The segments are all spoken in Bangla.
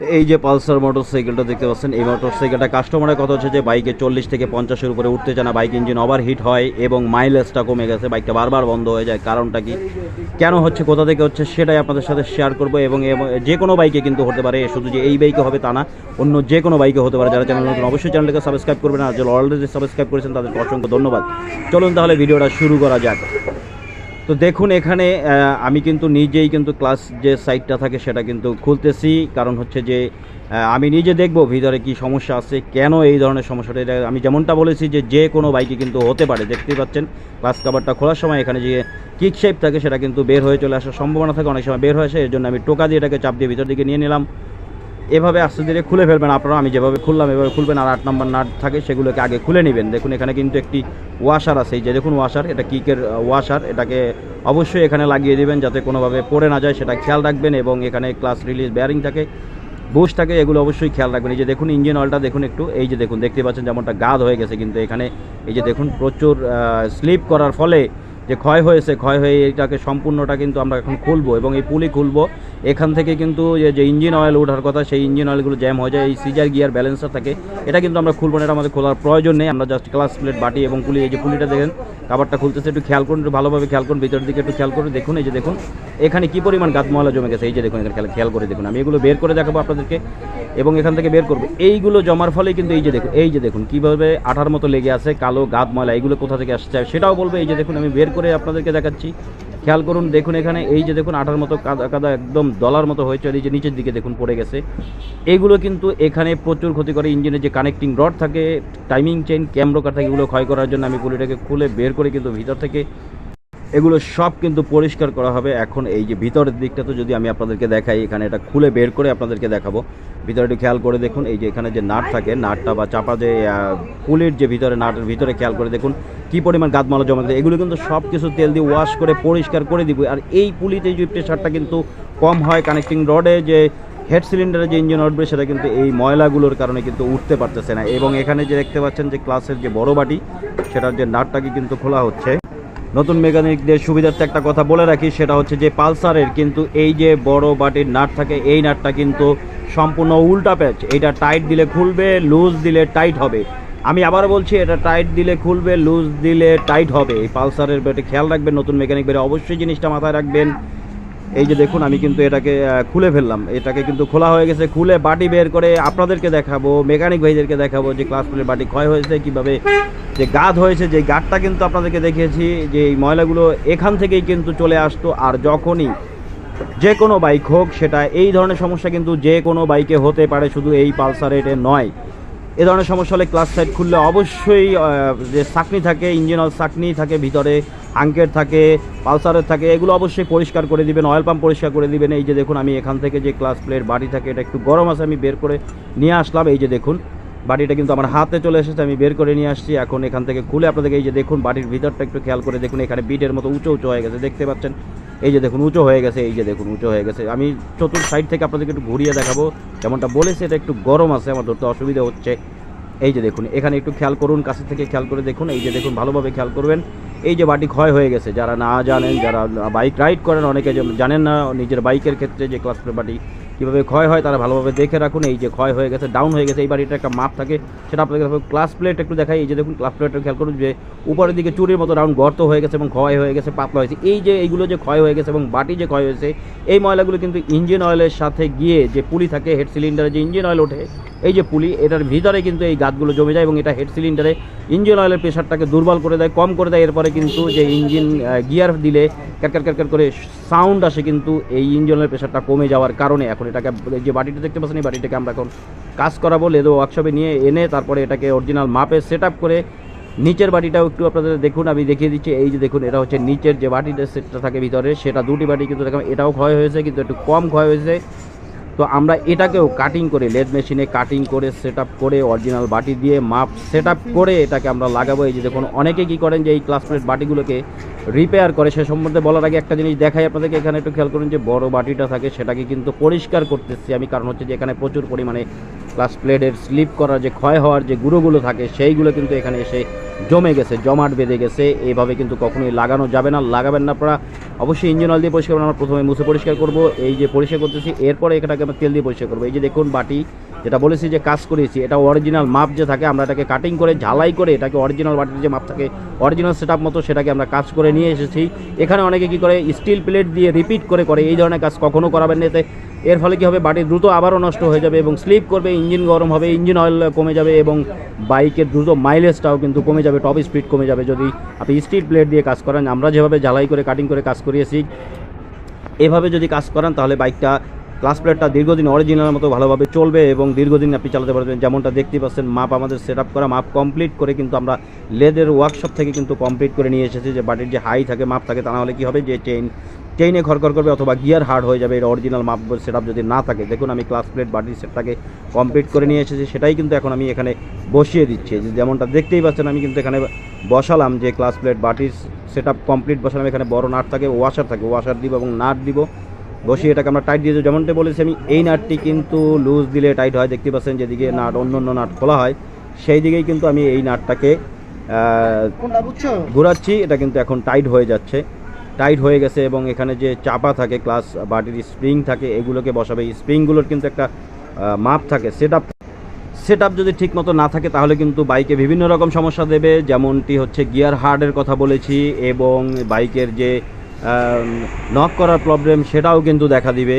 এই যে পালসার মোটরসাইকেলটা দেখতে পাচ্ছেন, এই মোটরসাইকেলটা কাস্টমারের কথা হচ্ছে যে বাইকে চল্লিশ থেকে পঞ্চাশের উপরে উঠতে চায় না, বাইক ইঞ্জিন ওভার হিট হয় এবং মাইলেজটা কমে গেছে, বাইকটা বারবার বন্ধ হয়ে যায়। কারণটা কি? কেন হচ্ছে, কোথা থেকে হচ্ছে, সেটাই আপনাদের সাথে শেয়ার করব এবং যে কোনো বাইকে কিন্তু হতে পারে, শুধু যে এই বাইকে হবে তা না, অন্য যে কোনো বাইকে হতে পারে। যারা চ্যানেল নতুন, অবশ্যই চ্যানেলটাকে সাবস্ক্রাইব করবেন আর যারা অলরেডি সাবস্ক্রাইব করেছেন, তাদেরকে অসংখ্য ধন্যবাদ। চলুন তাহলে ভিডিওটা শুরু করা যাক। তো দেখুন, এখানে আমি কিন্তু নিজেই কিন্তু ক্লাস যে সাইটটা থাকে সেটা কিন্তু খুলতেছি। কারণ হচ্ছে যে আমি নিজে দেখব ভিতরে কি সমস্যা আছে, কেন এই ধরনের সমস্যাটা। এটা আমি যেমনটা বলেছি যে যে কোনো বাইকে কিন্তু হতে পারে, দেখতেই পাচ্ছেন। ক্লাস কাভারটা খোলার সময় এখানে যে কিক শেপ থাকে সেটা কিন্তু বের হয়ে চলে আসার সম্ভাবনা থাকে, অনেক সময় বের হয়ে আসে, এর জন্য আমি টোকা দিয়ে এটাকে চাপ দিয়ে ভিতর দিকে নিয়ে নিলাম। এভাবে আস্তে ধীরে খুলে ফেলবেন আপনারা, আমি যেভাবে খুললাম এভাবে খুলবেন, আর আট নম্বর নাট থাকে সেগুলোকে আগে খুলে নেবেন। দেখুন, এখানে কিন্তু একটি ওয়াশার আছে, এই যে দেখুন ওয়াশার এটা কিকের ওয়াশার এটাকে অবশ্যই এখানে লাগিয়ে দেবেন যাতে কোনোভাবে পড়ে না যায়, সেটা খেয়াল রাখবেন এবং এখানে ক্লাস রিলিজ বেয়ারিং থাকে বুশ থাকে, এগুলো অবশ্যই খেয়াল রাখবেন। এই যে দেখুন ইঞ্জিন অয়েলটা দেখুন একটু, এই যে দেখুন, দেখতে পাচ্ছেন যেমনটা গাদ হয়ে গেছে, কিন্তু এখানে এই যে দেখুন, প্রচুর স্লিপ করার ফলে যে ক্ষয় হয়েছে, ক্ষয় হয়ে এটাকে সম্পূর্ণটা কিন্তু আমরা এখন খুলবো এবং এই পুলি খুলবো। এখান থেকে কিন্তু যে- ইঞ্জিন অয়েল ওঠার কথা, সেই ইঞ্জিন অয়েলগুলো জ্যাম হয়ে যায়, এই সিজার গিয়ার ব্যালেন্সার থাকে। এটা কিন্তু আমরা খুলবো না, এটা আমাদের খোলার প্রয়োজন নেই। আমরা জাস্ট ক্লাস প্লেট বাটি এবং পুলি, এই যে পুলিটা দেখেন কাবারটা খুলতেছে, একটু খেয়াল করুন, একটু ভালোভাবে খেয়াল করুন, ভিতরের দিকে একটু খেয়াল করুন দেখুন, এই যে দেখুন। এখানে কি পরিমাণ গাত ময়লা জমে গেছে, এই যে দেখুন, এখানে খেয়াল- করে দেখুন। আমি এগুলো বের করে দেখাবো আপনাদেরকে এবং এখান থেকে বের করব। এইগুলো জমার ফলে কিন্তু এই যে দেখুন, এই যে দেখুন, কীভাবে আঠার মতো লেগে আছে, কালো গাত ময়লা এইগুলো কোথা থেকে আসছে, সেটাও বলব, এই যে দেখুন, আমি বের করে আপনাদেরকে দেখাচ্ছি। খেয়াল করুন, দেখুন এখানে এই যে দেখুন আঠার মতো কাদা কাদা একদম দলার মতো হয়েছে এই যে নিচের দিকে দেখুন পড়ে গেছে। এইগুলো কিন্তু এখানে প্রচুর ক্ষতি করে ইঞ্জিনের যে কানেক্টিং রড থাকে টাইমিং চেন ক্যামরোকার থাকে, এগুলো ক্ষয় করার জন্য আমি পুলিটাকে খুলে বের করে কিন্তু ভিতর থেকে। এগুলো সব কিন্তু পরিষ্কার করা হবে। এখন এই যে ভিতরের দিকটা তো যদি আমি আপনাদেরকে দেখাই, এখানে এটা খুলে বের করে আপনাদেরকে দেখাবো। ভিতরে একটু খেয়াল করে দেখুন, এই যে এখানে যে নাট থাকে, নাটটা বা চাপা যে পুলির যে ভিতরে নাটের ভিতরে খেয়াল করে দেখুন কি পরিমাণ গাদমালা জমা থাকে এগুলো কিন্তু সব কিছু তেল দিয়ে ওয়াশ করে, পরিষ্কার করে দিব। আর এই পুলিতে যে প্রেশারটা কিন্তু কম হয় কানেক্টিং রডে যে হেড সিলিন্ডারে যে ইঞ্জিন উঠবে সেটা কিন্তু এই ময়লাগুলোর কারণে কিন্তু উঠতে পারতেছে না। এবং এখানে যে দেখতে পাচ্ছেন যে ক্লাসের যে বড় বাটি, সেটার যে নাটটাকে কিন্তু খোলা হচ্ছে। নতুন মেকানিকদের সুবিধার্থে একটা কথা বলে রাখি, সেটা হচ্ছে যে পালসারের কিন্তু এই যে বড় বাটির নাট থাকে, এই নাটটা কিন্তু সম্পূর্ণ উল্টা প্যাচ এটা টাইট দিলে খুলবে লুজ দিলে টাইট হবে। আমি আবার বলছি, এটা টাইট দিলে খুলবে লুজ দিলে টাইট হবে। এই পালসারের বেটে খেয়াল রাখবেন, নতুন মেকানিক বেড়ে অবশ্যই জিনিসটা মাথায় রাখবেন। এই যে দেখুন, আমি কিন্তু এটাকে খুলে ফেললাম। এটাকে কিন্তু খোলা হয়ে গেছে, খুলে বাটি বের করে আপনাদেরকে দেখাবো মেকানিক ভাইদেরকে দেখাবো যে ক্লাস প্লেট বাটি ক্ষয় হয়েছে, কীভাবে যে গাদ হয়েছে, যে গাদটা কিন্তু আপনাদেরকে দেখিয়েছি, যে এই ময়লাগুলো এখান থেকেই কিন্তু চলে আসতো। আর যখনই যে কোনো বাইক হোক, সেটা এই ধরনের সমস্যা কিন্তু যে কোনো বাইকে হতে পারে, শুধু এই পালসার এটা নয়। এ ধরনের সমস্যা হলে ক্লাস সাইড খুললে অবশ্যই যে চাকনি থাকে ইঞ্জিন অয়েল চাকনি থাকে ভিতরে আঙ্কের থাকে পালসারের থাকে, এগুলো অবশ্যই পরিষ্কার করে দিবেন অয়েল পাম্প পরিষ্কার করে দিবেন। এই যে দেখুন, আমি এখান থেকে যে ক্লাস প্লেট বাড়ি থাকে, এটা একটু গরম আছে, আমি বের করে নিয়ে আসলাম। এই যে দেখুন বাটিটা কিন্তু আমার হাতে চলে এসেছে, আমি বের করে নিয়ে আসছি। এখন এখান থেকে খুলে আপনাদেরকে এই যে দেখুন বাটির ভিতরটা একটু খেয়াল করে দেখুন, এখানে বিটের মতো উঁচু উঁচু হয়ে গেছে, দেখতে পাচ্ছেন? এই যে দেখুন, উঁচু হয়ে গেছে, এই যে দেখুন, উঁচু হয়ে গেছে। আমি চতুর্থ সাইড থেকে আপনাদেরকে একটু ঘুরিয়ে দেখাবো। যেমনটা বলেছি, এটা একটু গরম আছে, আমার ধরতে অসুবিধা হচ্ছে। এই যে দেখুন, এখানে একটু খেয়াল করুন, কাছে থেকে খেয়াল করে দেখুন। এই যে দেখুন, ভালোভাবে খেয়াল করবেন। এই যে বাটি ক্ষয় হয়ে গেছে, যারা না জানেন, যারা বাইক রাইড করেন, অনেকে জানেন না, নিজের বাইকের ক্ষেত্রে যে ক্লাস বাটি কীভাবে ক্ষয় হয় তারা ভালোভাবে দেখে রাখুন। এই যে ক্ষয় হয়ে গেছে ডাউন হয়ে গেছে, এই বাড়িটা একটা মাপ থাকে। সেটা আপনাদের ক্লাস প্লেট একটু দেখাই। এই যে দেখুন ক্লাস প্লেটটা খেয়াল করুন যে উপরের দিকে চুরির মতো রাউন্ড গর্ত হয়ে গেছে এবং ক্ষয় হয়ে গেছে, পাতলা হয়েছে। এই যে এইগুলো যে ক্ষয় হয়ে গেছে এবং বাটি যে ক্ষয় হয়েছে, এই ময়লাগুলো কিন্তু ইঞ্জিন অয়েলের সাথে গিয়ে যে পুলি থাকে হেড সিলিন্ডারে যে ইঞ্জিন অয়েল ওঠে, এই যে পুলি, এটার ভিতরে কিন্তু এই গাছগুলো জমে যায় এবং এটা হেড সিলিন্ডারে ইঞ্জিন অয়েলের প্রেশারটাকে দুর্বল করে দেয়, কম করে দেয়। এরপরে কিন্তু যে ইঞ্জিন গিয়ার দিলে ক্যারকার ক্যারকার করে সাউন্ড আসে কিন্তু এই ইঞ্জিন অয়েলের প্রেশারটা কমে যাওয়ার কারণে। এখন এটাকে যে বাটিটা দেখতে পাচ্ছেন, এই বাটিটাকে আমরা এখন কাজ করাবো, লেদো ওয়ার্কশপে নিয়ে এনে তারপরে এটাকে অরিজিনাল মাপে সেট করে নিচের বাটিটাও একটু আপনাদের দেখুন, আমি দেখিয়ে দিচ্ছি, এই যে দেখুন, এটা হচ্ছে নিচের যে বাটিটা সেটটা থাকে ভিতরে, সেটা দুটি বাটি কিন্তু দেখলাম, এটাও ক্ষয় হয়েছে, কিন্তু একটু কম ক্ষয় হয়েছে। তো আমরা এটাকেও কাটিং করে, লেদ মেশিনে কাটিং করে সেট করে অরিজিনাল বাটি দিয়ে মাপ সেট করে এটাকে আমরা লাগাবো। এই যে দেখুন, অনেকে কী করেন যে এই ক্লাসমেট বাটিগুলোকে রিপেয়ার করে, সে সম্বন্ধে বলার আগে একটা জিনিস দেখাই আপনাদেরকে। এখানে একটু খেয়াল করুন যে বড় বাটিটা থাকে, সেটাকে কিন্তু পরিষ্কার করতেছি আমি। কারণ হচ্ছে যে এখানে প্রচুর পরিমাণে ক্লাস প্লেটের স্লিপ করার যে ক্ষয় হওয়ার যে গুঁড়োগুলো থাকে, সেইগুলো কিন্তু এখানে এসে জমে গেছে, জমাট বেঁধে গেছে। এইভাবে কিন্তু কখনোই লাগানো যাবে না, লাগাবেন না আপনারা। অবশ্যই ইঞ্জিন অয়েল দিয়ে পরিষ্কার আমরা প্রথমে মুছে পরিষ্কার করব। এই যে পরিষ্কার করতেছি, এরপরে এটাকে আমরা তেল দিয়ে পরিষ্কার করব। এই যে দেখুন বাটি যেটা বলেছি যে কাজ করেছি, এটা অরিজিনাল মাপ যে থাকে, আমরা এটাকে কাটিং করে, ঝালাই করে এটাকে অরিজিনাল বাটির যে মাপ থাকে অরিজিনাল সেট মতো সেটাকে আমরা কাজ করে নিয়ে এসেছি। এখানে অনেকে কি করে স্টিল প্লেট দিয়ে রিপিট করে করে, এই ধরনের কাজ কখনো করাবেন না এতে। এর ফলে কি হবে বাটি দ্রুত আবারও নষ্ট হয়ে যাবে এবং স্লিপ করবে ইঞ্জিন গরম হবে ইঞ্জিন অয়েল কমে যাবে এবং বাইকের দ্রুত মাইলেজটাও কিন্তু কমে যাবে টপ স্পিড কমে যাবে। যদি আপনি স্টিল প্লেট দিয়ে কাজ করেন, আমরা যেভাবে ঝালাই করে কাটিং করে কাজ করিয়েছি, এভাবে যদি কাজ করেন, তাহলে বাইকটা ক্লাস প্লেটটা দীর্ঘদিন অরিজিনাল মতো ভালোভাবে চলবে এবং দীর্ঘদিন আপনি চালাতে পারবেন। যেমনটা দেখতে পাচ্ছেন মাপ আমাদের সেট করা মাপ কমপ্লিট করে কিন্তু আমরা লেদের ওয়ার্কশপ থেকে কিন্তু কমপ্লিট করে নিয়ে এসেছি যে বাটির যে হাই থাকে মাপ থাকে, তা না হলে কী হবে? যে চেইন চেইনে খড়খড় করবে অথবা গিয়ার হার্ড হয়ে যাবে, এর অরিজিনাল মাপ সেট যদি না থাকে। দেখুন, আমি ক্লাস প্লেট বাটির সেটটাকে কমপ্লিট করে নিয়ে এসেছি, সেটাই কিন্তু এখন আমি এখানে বসিয়ে দিচ্ছি। যেমনটা দেখতেই পাচ্ছেন, আমি কিন্তু এখানে বসালাম যে ক্লাস প্লেট বাটির সেট কমপ্লিট বসালাম। এখানে বড় নাট থাকে ওয়াশার থাকে ওয়াশার দিব এবং নাট দিব। বসিয়ে এটাকে আমরা টাইট দিয়ে দেবো। যেমনটা বলেছি আমি এই নাটটি কিন্তু লুজ দিলে টাইট হয়। দেখতে পাচ্ছেন যেদিকে নাট অন্য অন্য নাট খোলা হয় সেই দিকেই কিন্তু আমি এই নাটটাকে ঘোরাচ্ছি। এটা কিন্তু এখন টাইট হয়ে যাচ্ছে। টাইট হয়ে গেছে এবং এখানে যে চাপা থাকে ক্লাস বাটির স্প্রিং থাকে এগুলোকে বসাবে। এই স্প্রিংগুলোর কিন্তু একটা মাপ থাকে সেট আপ সেট আপ যদি ঠিক মতো না থাকে তাহলে কিন্তু বাইকে বিভিন্ন রকম সমস্যা দেবে। যেমনটি হচ্ছে গিয়ার হার্ডের কথা বলেছি এবং বাইকের যে নক করার প্রবলেম সেটাও কিন্তু দেখা দিবে।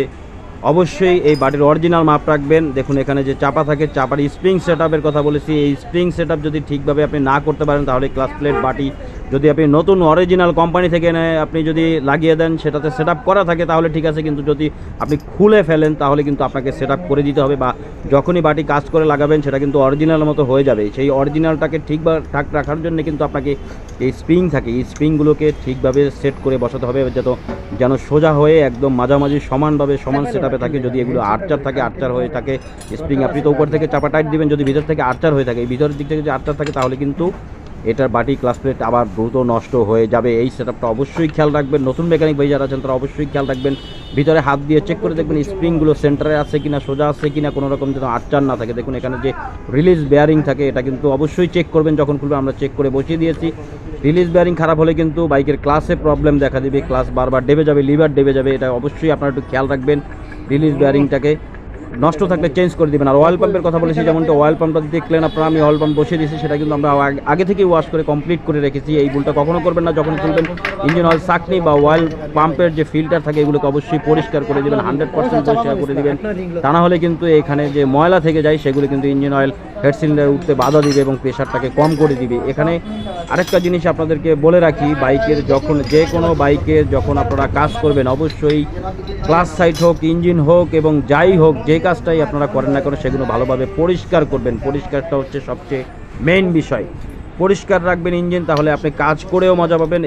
অবশ্যই এই বাটির অরিজিনাল মাপ রাখবেন। দেখুন, এখানে যে চাপা থাকে, চাপার স্প্রিং সেট কথা বলেছি। এই স্প্রিং সেট যদি ঠিকভাবে আপনি না করতে পারেন, তাহলে ক্লাস প্লেট বাটি যদি আপনি নতুন অরিজিনাল কোম্পানি থেকে এনে আপনি যদি লাগিয়ে দেন, সেটাতে সেট করা থাকে, তাহলে ঠিক আছে। কিন্তু যদি আপনি খুলে ফেলেন, তাহলে কিন্তু আপনাকে সেট করে দিতে হবে বা যখনই বাটি কাজ করে লাগাবেন, সেটা কিন্তু অরিজিনাল মতো হয়ে যাবে। সেই অরিজিনালটাকে ঠিকভাবে ঠাক রাখার জন্য কিন্তু আপনাকে এই স্প্রিং থাকে। এই স্প্রিংগুলোকে ঠিকভাবে সেট করে বসাতে হবে, যত যেন সোজা হয়ে একদম মাঝামাঝি সমানভাবে সমান সেট থাকে। যদি এগুলো আর্চার থাকে আর্চার হয়ে থাকে স্প্রিং আপনি তো উপর থেকে চাপা টাইট দিবেন, যদি ভিতর থেকে আর্চার হয়ে থাকে, এই ভিতরের দিক থেকে যদি আর্চার থাকে, তাহলে কিন্তু এটার বাটি ক্লাস প্লেট আবার দ্রুত নষ্ট হয়ে যাবে। এই সেটআপটা অবশ্যই খেয়াল রাখবেন। নতুন মেকানিক ভাই যারা আছেন তারা অবশ্যই খেয়াল রাখবেন। ভিতরে হাত দিয়ে চেক করে দেখবেন স্প্রিংগুলো সেন্টারে আছে কিনা, সোজা আছে কিনা, কোনো রকম যেন আটচার না থাকে। দেখুন এখানে যে রিলিজ বেয়ারিং থাকে, এটা কিন্তু অবশ্যই চেক করবেন যখন খুলবে, আমরা চেক করে বসিয়ে দিয়েছি। রিলিজ বেয়ারিং খারাপ হলে কিন্তু বাইকের ক্লাসে প্রবলেম দেখা দিবে। ক্লাস বারবার ডেবে যাবে লিভার ডেবে যাবে, এটা অবশ্যই আপনারা একটু খেয়াল রাখবেন। রিলিজ বেয়ারিংটাকে নষ্ট থাকলে চেঞ্জ করে দিবেন। আর অয়েল পাম্পের কথা বলেছি, যেমনটা অয়েল পাম্পটা দেখলেন আপনারা আমি অয়েল পাম্প বসিয়ে দিয়েছি, সেটা কিন্তু আমরা আগে- থেকেই ওয়াশ করে কমপ্লিট করে রেখেছি। এই ভুলটা কখনো করবেন না, যখন খুলবেন ইঞ্জিন অয়েল চাকনি বা অয়েল পাম্পের যে ফিল্টার থাকে, এগুলোকে অবশ্যই পরিষ্কার করে দিবেন হান্ড্রেড পার্সেন্ট পরিষ্কার করে দিবেন। তা না হলে কিন্তু এখানে যে ময়লা থেকে যায়, সেগুলো কিন্তু ইঞ্জিন অয়েল হেড সিলিন্ডার উঠতে বাধা দিবে এবং প্রেশারটাকে কম করে দিবে। এখানে আরেকটা জিনিস আপনাদেরকে বলে রাখি, বাইকের যখন যে কোনো বাইকের যখন আপনারা কাজ করবেন, অবশ্যই ক্লাস সাইট হোক, ইঞ্জিন হোক এবং যাই হোক, যে কাজটাই আপনারা করেন না কেন, সেগুলো ভালোভাবে পরিষ্কার করবেন। পরিষ্কারটা হচ্ছে সবচেয়ে মেইন বিষয়। পরিষ্কার রাখবেন ইঞ্জিন, তাহলে আপনি কাজ করেও মজা পাবেন